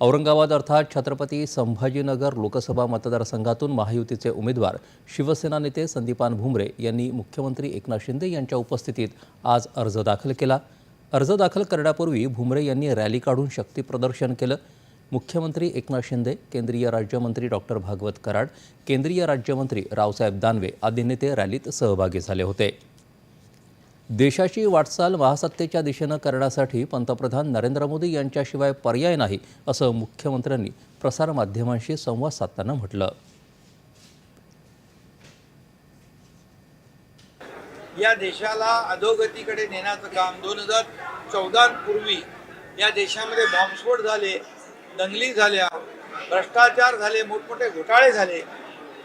औरंगाबाद अर्थात छत्रपती संभाजीनगर लोकसभा मतदारसंघातून महायुतीचे उमेदवार शिवसेना नेते संदीपान भुमरे यांनी मुख्यमंत्री एकनाथ शिंदे यांच्या उपस्थितीत आज अर्ज दाखल केला. अर्ज दाखल करण्यापूर्वी भुमरे यांनी रॅली काढून शक्तीप्रदर्शन केलं. मुख्यमंत्री एकनाथ शिंदे केंद्रीय राज्यमंत्री डॉक्टर भागवत कराड केंद्रीय राज्यमंत्री रावसाहेब दानवे आदी नेते रॅलीत सहभागी झाले होते. देशाची वाटचाल महासत्तेच्या दिशेनं करण्यासाठी पंतप्रधान नरेंद्र मोदी यांच्याशिवाय पर्याय नाही असं मुख्यमंत्र्यांनी प्रसारमाध्यमांशी संवाद साधताना म्हटलं. या देशाला अधोगतीकडे नेण्याचं काम दोन हजार चौदा पूर्वी या देशामध्ये बॉम्बस्फोट झाले दंगली झाल्या भ्रष्टाचार झाले मोठमोठे घोटाळे झाले.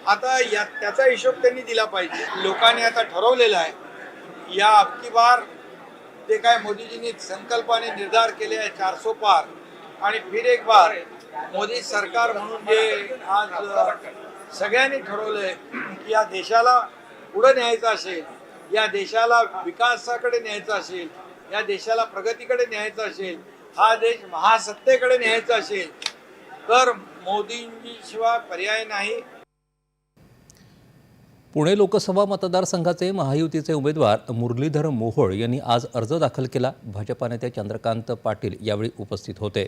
आता या त्याचा हिशोब त्यांनी दिला पाहिजे. लोकांनी आता ठरवलेला आहे या अबकी बार ते काय मोदीजींनी संकल्पाने निर्धार केले आहे चारसो पार. आणि फिर एक बार मोदी सरकार म्हणून जे आज सगळ्यांनी ठरवलंय की या देशाला पुढे न्यायचं असेल या देशाला विकासाकडे न्यायचं असेल या देशाला प्रगतीकडे न्यायचं असेल हा देश महासत्तेकडे न्यायचा असेल तर मोदींशिवाय पर्याय नाही. पुणे लोकसभा मतदारसंघाचे महायुतीचे उमेदवार मुरलीधर मोहोळ यांनी आज अर्ज दाखल केला. भाजपा नेते चंद्रकांत पाटील यावेळी उपस्थित होते.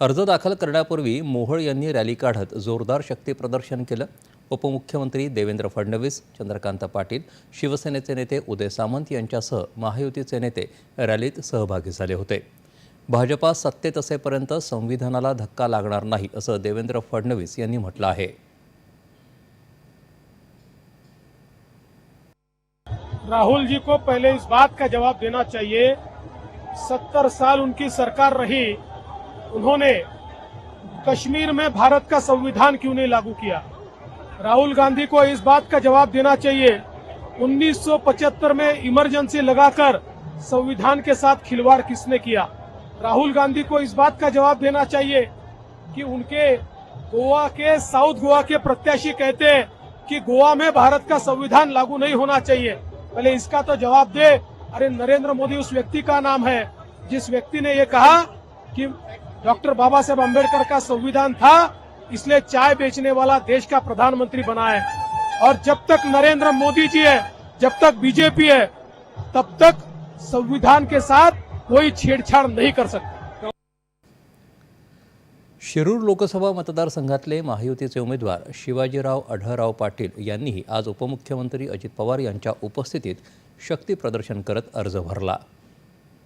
अर्ज दाखल करण्यापूर्वी मोहोळ यांनी रॅली काढत जोरदार शक्तीप्रदर्शन केलं. उपमुख्यमंत्री देवेंद्र फडणवीस चंद्रकांत पाटील शिवसेनेचे नेते उदय सामंत यांच्यासह महायुतीचे नेते रॅलीत सहभागी झाले होते. भाजपा सत्तेत असेपर्यंत संविधानाला धक्का लागणार नाही असं देवेंद्र फडणवीस यांनी म्हटलं आहे. राहुल जी को पहले इस बात का जवाब देना चाहिए। सत्तर साल उनकी सरकार रही, उन्होंने कश्मीर में भारत का संविधान क्यों नहीं लागू किया? राहुल गांधी को इस बात का जवाब देना चाहिए 1975 में इमरजेंसी लगाकर संविधान के साथ खिलवाड़ किसने किया? राहुल गांधी को इस बात का जवाब देना चाहिए कि उनके गोवा के, साउथ गोवा के प्रत्याशी कहते हैं कि गोवा में भारत का संविधान लागू नहीं होना चाहिए। पहले इसका तो जवाब दे। अरे नरेंद्र मोदी उस व्यक्ति का नाम है, जिस व्यक्ति ने ये कहा कि डॉक्टर बाबा साहेब अंबेडकर का संविधान था, इसलिए चाय बेचने वाला देश का प्रधानमंत्री बना है। और जब तक नरेंद्र मोदी जी है, जब तक बीजेपी है, तब तक संविधान के साथ कोई छेड़छाड़ नहीं कर सकता। शिरूर लोकसभा मतदारसंघातले महायुतीचे उमेदवार शिवाजीराव अढळराव पाटील यांनीही आज उपमुख्यमंत्री अजित पवार यांच्या उपस्थितीत शक्तीप्रदर्शन करत अर्ज भरला.